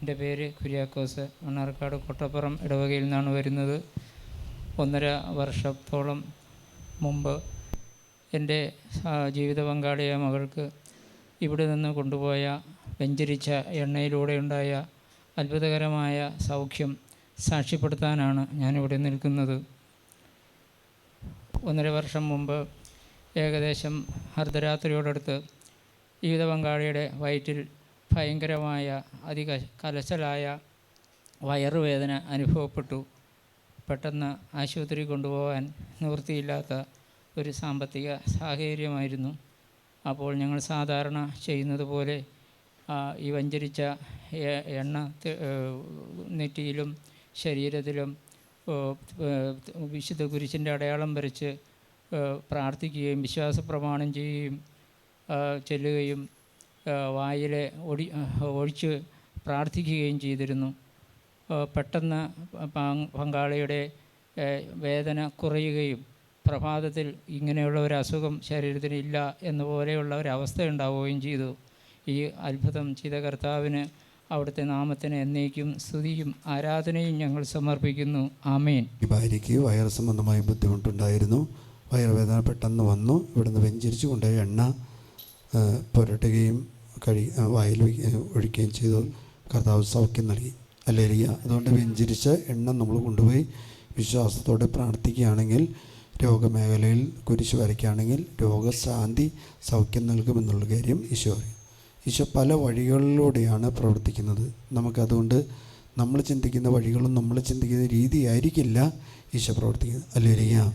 എന്റെ പേര് കുര്യാക്കോസ് മണ്ണാർക്കാട് കൊട്ടപ്പുറം ഇടവകയിൽ നിന്നാണ് വരുന്നത്. ഒന്നര വർഷത്തോളം മുമ്പ് എന്റെ ജീവിത പങ്കാളിയായ മകൾക്ക് ഇവിടെ നിന്ന് കൊണ്ടുപോയ വെഞ്ചരിച്ച എണ്ണയിലൂടെ ഉണ്ടായ അത്ഭുതകരമായ സൗഖ്യം സാക്ഷ്യപ്പെടുത്താനാണ് ഞാനിവിടെ നിൽക്കുന്നത്. ഒന്നര വർഷം മുമ്പ് ഏകദേശം അർദ്ധരാത്രിയോടടുത്ത് ജീവിത പങ്കാളിയുടെ വയറ്റിൽ ഭയങ്കരമായ അധിക കലശലായ വയറുവേദന അനുഭവപ്പെട്ടു. പെട്ടെന്ന് ആശുപത്രി കൊണ്ടുപോകാൻ നിവൃത്തിയില്ലാത്ത ഒരു സാമ്പത്തിക സാഹചര്യമായിരുന്നു. അപ്പോൾ ഞങ്ങൾ സാധാരണ ചെയ്യുന്നത് പോലെ ഈ വഞ്ചരിച്ച എണ്ണ നെറ്റിയിലും ശരീരത്തിലും വിശുദ്ധ കുരിശിന്റെ അടയാളം വരച്ച് പ്രാർത്ഥിക്കുകയും വിശ്വാസ പ്രമാണം ചെയ്യുകയും ചെല്ലുകയും വായിലെ ഒടി ഒഴിച്ച് പ്രാർത്ഥിക്കുകയും ചെയ്തിരുന്നു. പെട്ടെന്ന് പങ്കാളിയുടെ വേദന കുറയുകയും പ്രഭാതത്തിൽ ഇങ്ങനെയുള്ള ഒരു അസുഖം ശരീരത്തിന് ഇല്ല എന്ന പോലെയുള്ള ഒരവസ്ഥ ഉണ്ടാവുകയും ചെയ്തു. ഈ അത്ഭുതം ചെയ്ത കർത്താവിന് അവിടുത്തെ നാമത്തിന് എന്നേക്കും സ്തുതിയും ആരാധനയും ഞങ്ങൾ സമർപ്പിക്കുന്നു. ആമേൻ. ഭാര്യയ്ക്ക് വയറ് സംബന്ധമായ ബുദ്ധിമുട്ടുണ്ടായിരുന്നു. വയറുവേദന പെട്ടെന്ന് വന്നു. ഇവിടുന്ന് വെഞ്ചരിച്ചു കൊണ്ടുപോയി എണ്ണ പുരട്ടുകയും കഴി വായിൽ ഒഴിക്കുകയും ചെയ്തു. കർത്താവ് സൗഖ്യം നൽകി. അല്ലേലിയ അതുകൊണ്ട് വെഞ്ചരിച്ച എണ്ണം നമ്മൾ കൊണ്ടുപോയി വിശ്വാസത്തോടെ പ്രാർത്ഥിക്കുകയാണെങ്കിൽ രോഗമേഖലയിൽ കുരിശ് വരയ്ക്കുകയാണെങ്കിൽ രോഗശാന്തി സൗഖ്യം നൽകുമെന്നുള്ള കാര്യം ഈശോ അറിയും. ഈശോ പല വഴികളിലൂടെയാണ് പ്രവർത്തിക്കുന്നത്. നമുക്കതുകൊണ്ട് നമ്മൾ ചിന്തിക്കുന്ന വഴികളും നമ്മൾ ചിന്തിക്കുന്ന രീതിയായിരിക്കില്ല ഈശോ പ്രവർത്തിക്കുന്നത്. അല്ലേലിയ